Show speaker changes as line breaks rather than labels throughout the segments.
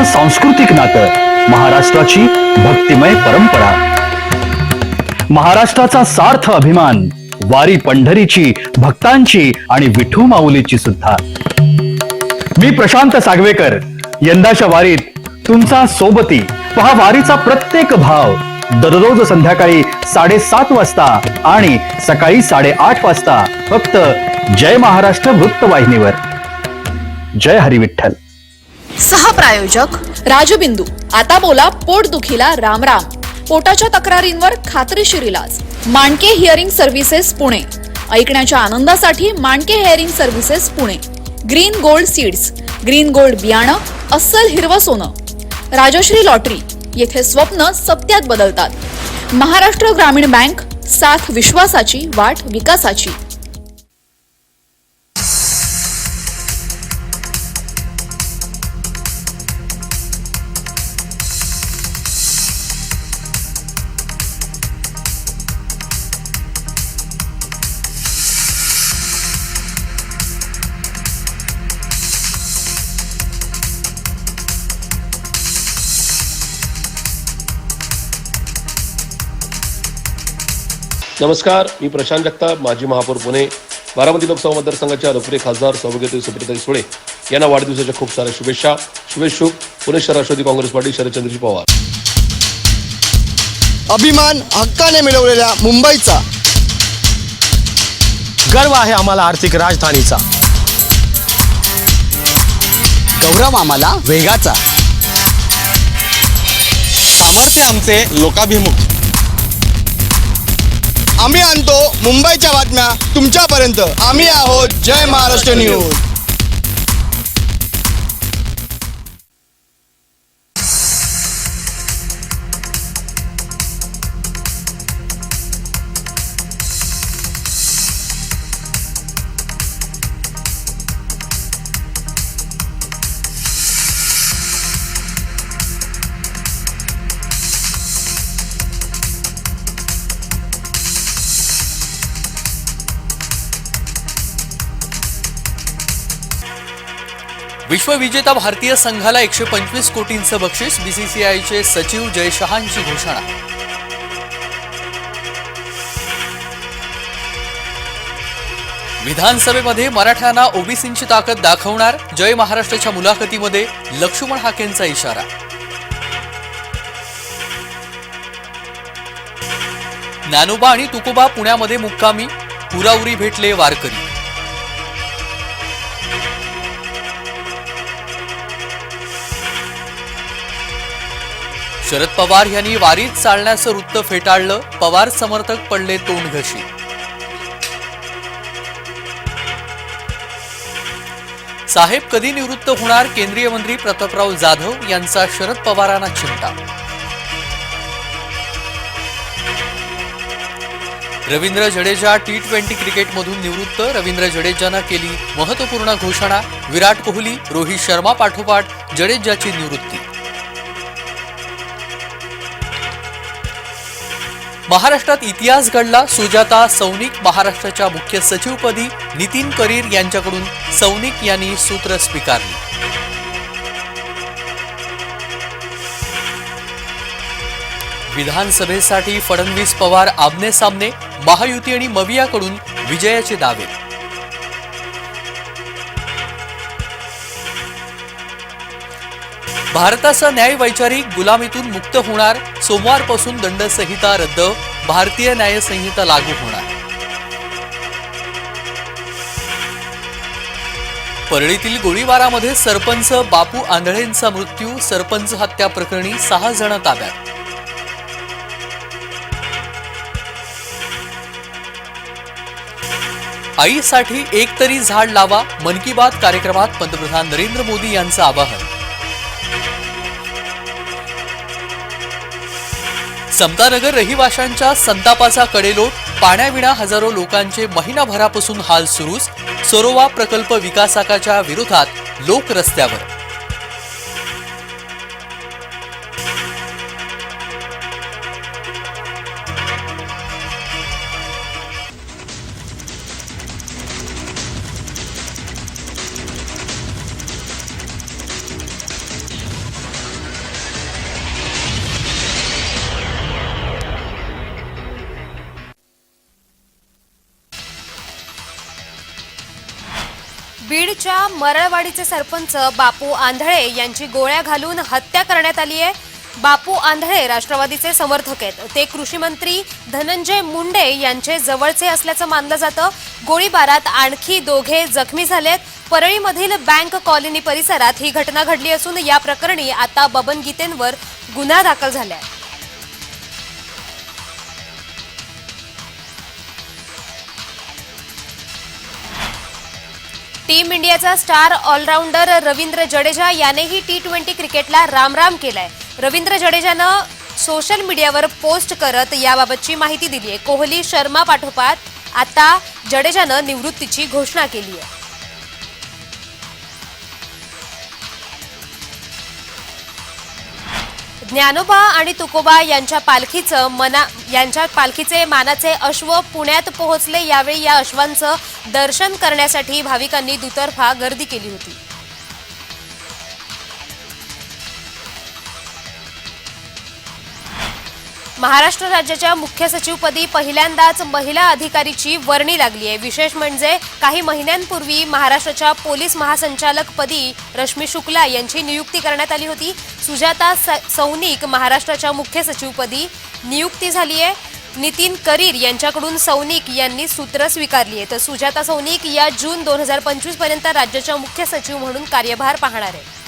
महाराष्ट्राचं सांस्कृतिक नातं महाराष्ट्राची भक्तिमय परंपरा. महाराष्ट्राचा सार्थ अभिमान वारी पंढरीची भक्तांची आणि विठू माऊलीची सुद्धा. मी प्रशांत सागवेकर यंदाच्या वारीत तुमचा सोबती. पहा वारीचा प्रत्येक भाव. दररोज संध्याकाळी साडेसात वाजता आणि सकाळी साडेआठ वाजता फक्त जय महाराष्ट्र वृत्तवाहिनीवर. जय हरी विठ्ठल
सहप्रायोजक राजबिंदू आता बोला पोटदुखीला राम राम पोटाच्या तक्रारींवर खात्रीशीर इलाज. Mandke hearing services Pune. ऐकण्याच्या आनंदासाठी Mandke hearing services Pune. Green gold seeds green gold बियाणं अस्सल हिरवं सोनं. राजश्री लॉटरी येथे स्वप्न सत्यात बदलतात. महाराष्ट्र ग्रामीण बँक साथ विश्वासाची वाट विकासाची.
नमस्कार मी प्रशांत जगताप माजी महापौर पुणे. बारामती लोकसभा मतदारसंघाच्या लोकप्रिय खासदार सौभाग्यवती सुप्रिताई सुळे यांना वाढदिवसाच्या खूप साऱ्या शुभेच्छा. शुभेच्छुक पुणे शहर राष्ट्रवादी काँग्रेस पार्टी शरदचंद्रजी पवार.
अभिमान हक्काने मिळवलेल्या मुंबईचा.
गर्व आहे आम्हाला आर्थिक राजधानीचा.
गौरव आम्हाला वेगाचा.
सामर्थ्य आमचे लोकाभिमुख.
आम्ही आणतो मुंबईच्या बातम्या तुमच्यापर्यंत. आम्ही आहोत जय महाराष्ट्र न्यूज.
विश्वविजेता भारतीय संघाला एकशे पंचवीस कोटींचं बक्षीस बीसीसीआयचे सचिव जय शहांची घोषणा. विधानसभेमध्ये मराठ्यांना ओबीसींची ताकद दाखवणार जय महाराष्ट्राच्या मुलाखतीमध्ये लक्ष्मण हाकेंचा इशारा. ज्ञानोबा आणि तुकोबा पुण्यामध्ये मुक्कामी पुराउरी भेटले वारकरी. शरद पवार यांनी वारीत चालण्याचं वृत्त फेटाळलं पवार समर्थक पडले तोंडघशी साहेब कधी निवृत्त होणार? केंद्रीय मंत्री प्रतापराव जाधव यांचा शरद पवारांना चिंता रवींद्र जडेजा टी ट्वेंटी क्रिकेटमधून निवृत्त. रवींद्र जडेजानं केली महत्त्वपूर्ण घोषणा. विराट कोहली रोहित शर्मा पाठोपाठ जडेजाची निवृत्ती. महाराष्ट्रात इतिहास घडला सुजाता सौनिक महाराष्ट्राच्या मुख्य सचिवपदी नितीन करीर यांच्याकडून सौनिक यांनी सूत्र स्वीकारली. विधानसभेसाठी फडणवीस पवार आमने सामने महायुती आणि मवियाकडून विजयाचे दावे. भारताचा न्याय वैचारिक गुलामीतून मुक्त होणार सोमवारपासून दंडसंहिता रद्द भारतीय न्यायसंहिता लागू होणार. परळीतील गोळीबारामध्ये सरपंच बापू आंधळेंचा मृत्यू सरपंच हत्या प्रकरणी सहा जण ताब्यात. आईसाठी एक तरी झाड लावा मन की बात कार्यक्रमात पंतप्रधान नरेंद्र मोदी यांचं आवाहन. समतानगर रहिवाशांच्या संतापाचा कडेलोट पाण्याविना हजारो लोकांचे महिनाभरापासून हाल सुरूच सरोवा प्रकल्प विकासकाच्या विरोधात लोक रस्त्यावर
बीडच्या मरळवाडीचे सरपंच बापू आंधळे यांची गोळ्या घालून हत्या करण्यात आली आहे. बापू आंधळे राष्ट्रवादीचे समर्थक आहेत. ते कृषी मंत्री धनंजय मुंडे यांचे जवळचे असल्याचं मानलं जातं. गोळीबारात आणखी दोघे जखमी झालेत. परळीमधील बँक कॉलनी परिसरात ही घटना घडली असून या प्रकरणी आता बबन गीतेंवर गुन्हा दाखल झालाय. टीम इंडियाचा स्टार ऑलराऊंडर रवींद्र जडेजा यानेही टी ट्वेंटी क्रिकेटला रामराम केलाय. रवींद्र जडेजानं सोशल मीडियावर पोस्ट करत याबाबतची माहिती दिली आहे कोहली शर्मा पाठोपाठ आता जडेजानं निवृत्तीची घोषणा केली आहे ज्ञानोबा आणि तुकोबा यांच्या पालखीचं मना यांच्या पालखीचे मानाचे अश्व पुण्यात पोहोचले यावेळी या अश्वांचं दर्शन करण्यासाठी भाविकांनी दुतर्फा गर्दी केली होती. महाराष्ट्र राज्याच्या मुख्य सचिवपदी पहिल्यांदाच महिला अधिकारीची वर्णी लागली आहे. विशेष म्हणजे काही महिन्यांपूर्वी महाराष्ट्राच्या पोलीस महासंचालकपदी रश्मी शुक्ला यांची नियुक्ती करण्यात आली होती. सुजाता स- सौनिक महाराष्ट्राच्या मुख्य सचिवपदी नियुक्ती झाली आहे. नितीन करीर यांच्याकडून सौनिक यांनी सूत्र स्वीकारली आहे. तर सुजाता सौनिक या जून दोन हजार पंचवीसपर्यंत राज्याच्या मुख्य सचिव म्हणून कार्यभार पाहणार आहे.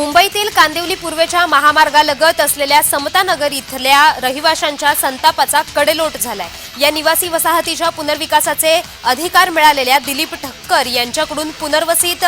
मुंबईतील कांदिवली पूर्वेच्या महामार्गालगत असलेल्या समतानगर इथल्या रहिवाशांच्या संतापाचा कडेलोट झालाय. या निवासी वसाहतीच्या पुनर्विकासाचे अधिकार मिळालेल्या दिलीप ठक्कर यांच्याकडून पुनर्वसित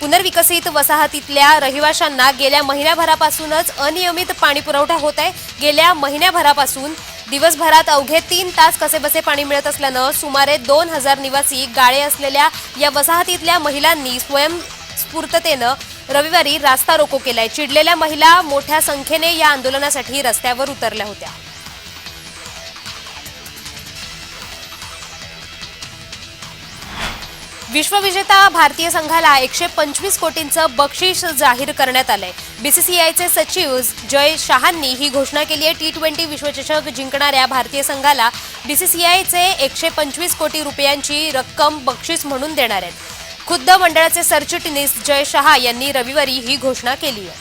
पुनर्विकसित वसाहतीतल्या रहिवाशांना गेल्या महिन्याभरापासूनच अनियमित पाणीपुरवठा होत आहे. गेल्या महिन्याभरापासून दिवसभरात अवघे तीन तास कसेबसे पाणी मिळत असल्यानं सुमारे दोन हजार निवासी गाळे असलेल्या या वसाहतीतल्या महिलांनी स्वयंस्फूर्ततेनं रविवारी रास्ता रोको केलाय. चिडलेल्या महिला मोठ्या संख्येने या आंदोलनासाठी रस्त्यावर उतरल्या होत्या. विश्वविजेता भारतीय संघाला एकशे पंचवीस कोटींचं बक्षीस जाहीर करण्यात आलंय. बीसीसीआयचे सचिव जय शहांनी ही घोषणा केली आहे. टी ट्वेंटी विश्वचषक जिंकणाऱ्या भारतीय संघाला बीसीसीआयचे एकशे पंचवीस कोटी रुपयांची रक्कम बक्षीस म्हणून देणार आहेत. खुद्द मंडळाचे सरचिटणीस जय शहा यांनी रविवारी ही घोषणा केली आहे.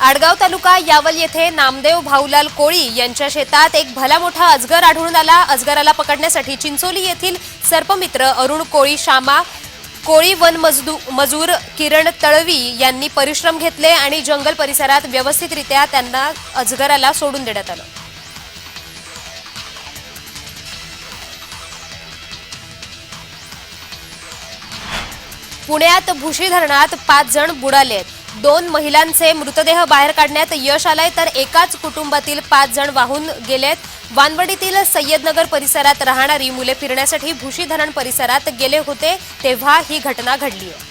आडगाव तालुका यावल येथे नामदेव भाऊलाल कोळी यांच्या शेतात एक भला मोठा अजगर आढळून आला. अजगराला पकडण्यासाठी चिंचोली येथील सर्पमित्र अरुण कोळी शामा कोळी वन मजदू मजूर किरण तळवी यांनी परिश्रम घेतले आणि जंगल परिसरात व्यवस्थितरित्या त्यांना अजगराला सोडून देण्यात आलं. पुण्यात भुशी धरणात पाच जण बुडालेत दोन महिलांचे मृतदेह बाहेर काढण्यात यश आलंय तर एकाच कुटुंबातील पाच जण वाहून गेलेत वानवडीतील सय्यदनगर परिसरात राहणारी मुले फिरण्यासाठी भुशी धरण परिसरात गेले होते तेव्हा ही घटना घडली आहे.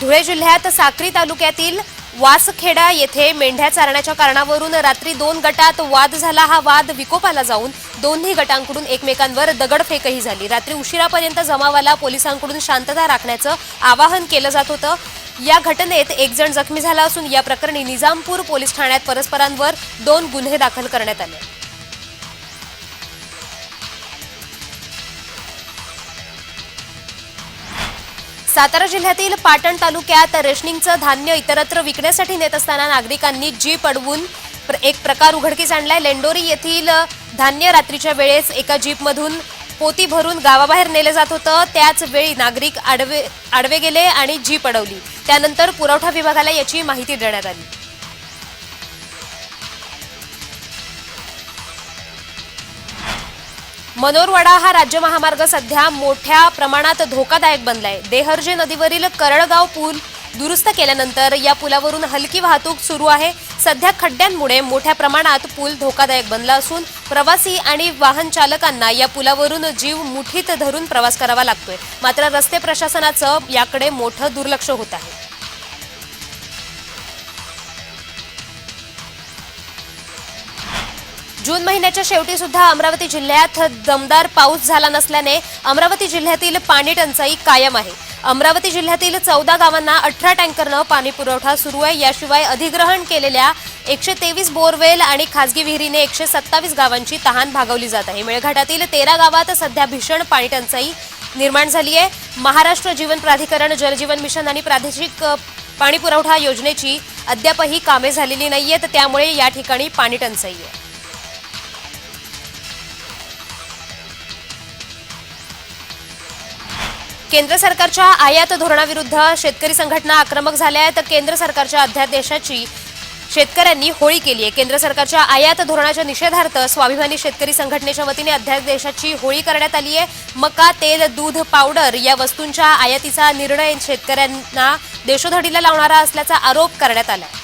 धुळे जिल्ह्यात साक्री तालुक्यातील वासखेडा येथे मेंढ्या चारण्याच्या कारणावरून रात्री दोन गटात वाद झाला. हा वाद विकोपाला जाऊन दोन्ही गटांकडून एकमेकांवर दगडफेकही झाली. रात्री उशिरापर्यंत जमावाला पोलिसांकडून शांतता राखण्याचं आवाहन केलं जात होतं. या घटनेत एक जण जखमी झाला असून या प्रकरणी निजामपूर पोलीस ठाण्यात परस्परांवर दोन गुन्हे दाखल करण्यात आले. सातारा जिल्ह्यातील पाटण तालुक्यात रेशनिंगचं धान्य इतरत्र विकण्यासाठी नेत असताना नागरिकांनी जीप अडवून प्र- एक प्रकार उघडकीस आणलाय. लेंडोरी येथील धान्य रात्रीच्या वेळेस एका जीपमधून पोती भरून गावाबाहेर नेले जात होतं. त्याच वेळी नागरिक आडवे आडवे गेले आणि जीप अडवली. त्यानंतर पुरवठा विभागाला याची माहिती देण्यात आली. मनोरवाडा हा राज्य महामार्ग सध्या मोठ्या प्रमाणात धोकादायक बनलाय. देहर्जे नदीवरील करळगाव पूल दुरुस्त केल्यानंतर या पुलावरून हलकी वाहतूक सुरू आहे. सध्या खड्ड्यांमुळे मोठ्या प्रमाणात पूल धोकादायक बनला असून प्रवासी आणि वाहन चालकांना या पुलावरून जीव मुठीत धरून प्रवास करावा लागतोय. मात्र रस्ते प्रशासनाचं याकडे मोठं दुर्लक्ष होत आहे. जून महिन्याच्या शेवटी सुद्धा अमरावती जिल्ह्यात दमदार पाऊस झाला नसल्याने अमरावती जिल्ह्यातील पाणी टंचाई कायम आहे. अमरावती जिल्ह्यातील चौदा गावांना अठरा टँकरनं पाणी पुरवठा सुरू आहे. याशिवाय अधिग्रहण केलेल्या एकशे तेवीस बोरवेल आणि खासगी विहिरीने एकशे सत्तावीस गावांची तहान भागवली जात आहे. मेळघाटातील तेरा गावात सध्या भीषण पाणी टंचाई निर्माण झाली आहे. महाराष्ट्र जीवन प्राधिकरण जलजीवन मिशन आणि प्रादेशिक पाणी पुरवठा योजनेची अद्यापही कामे झालेली नाही आहेत त्यामुळे या ठिकाणी पाणी टंचाई आहे. केंद्र सरकारच्या आयात धोरणाविरुद्ध शेतकरी संघटना आक्रमक झाल्या आहेत. केंद्र सरकारच्या अध्यादेशाची शेतकऱ्यांनी होळी केली आहे. केंद्र सरकारच्या आयात धोरणाच्या निषेधार्थ स्वाभिमानी शेतकरी संघटनेच्या वतीने अध्यादेशाची होळी करण्यात आली आहे. मका तेल दूध पावडर या वस्तूंच्या आयातीचा निर्णय शेतकऱ्यांना देशोधडीला लावणारा असल्याचा आरोप करण्यात आला आहे.